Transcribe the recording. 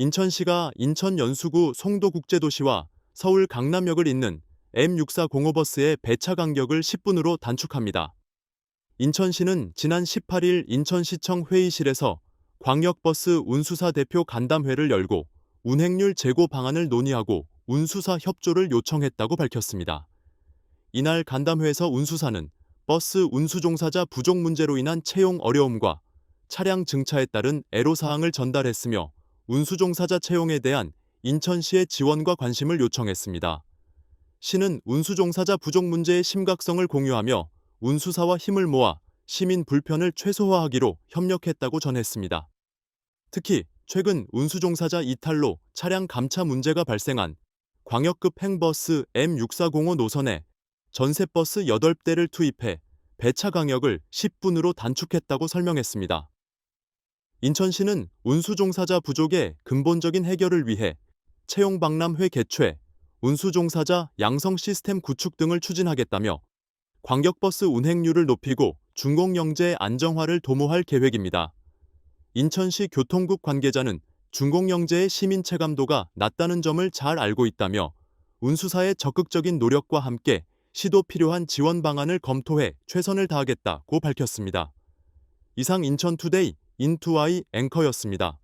인천시가 인천 연수구 송도국제도시와 서울 강남역을 잇는 M64 공호버스의 배차 간격을 10분으로 단축합니다. 인천시는 지난 18일 인천시청 회의실에서 광역버스 운수사 대표 간담회를 열고 운행률 제고 방안을 논의하고 운수사 협조를 요청했다고 밝혔습니다. 이날 간담회에서 운수사는 버스 운수 종사자 부족 문제로 인한 채용 어려움과 차량 증차에 따른 애로사항을 전달했으며 운수 종 사자 채용에 대한 인천시의 지원과 관심을 요청했습니다. 시는 운수 종 사자 부족 문제의 심각성을 공유하며 운수사와 힘을 모아 시민 불편을 최소화하기로 협력했다고 전했습니다. 특히 최근 운수 종사자 이탈로 차량 감차 문제가 발생한 광역급 행버스 M6405 노선에 전세버스 8대를 투입해 배차 강역을 10분으로 단축했다고 설명했습니다. 인천시는 운수 종사자 부족의 근본적인 해결을 위해 채용 박람회 개최, 운수 종사자 양성 시스템 구축 등을 추진하겠다며 광역버스 운행률을 높이고 중공영제 안정화를 도모할 계획입니다. 인천시 교통국 관계자는 중공영제의 시민 체감도가 낮다는 점을 잘 알고 있다며 운수사의 적극적인 노력과 함께 시도 필요한 지원 방안을 검토해 최선을 다하겠다고 밝혔습니다. 이상 인천투데이 인투아이 앵커였습니다.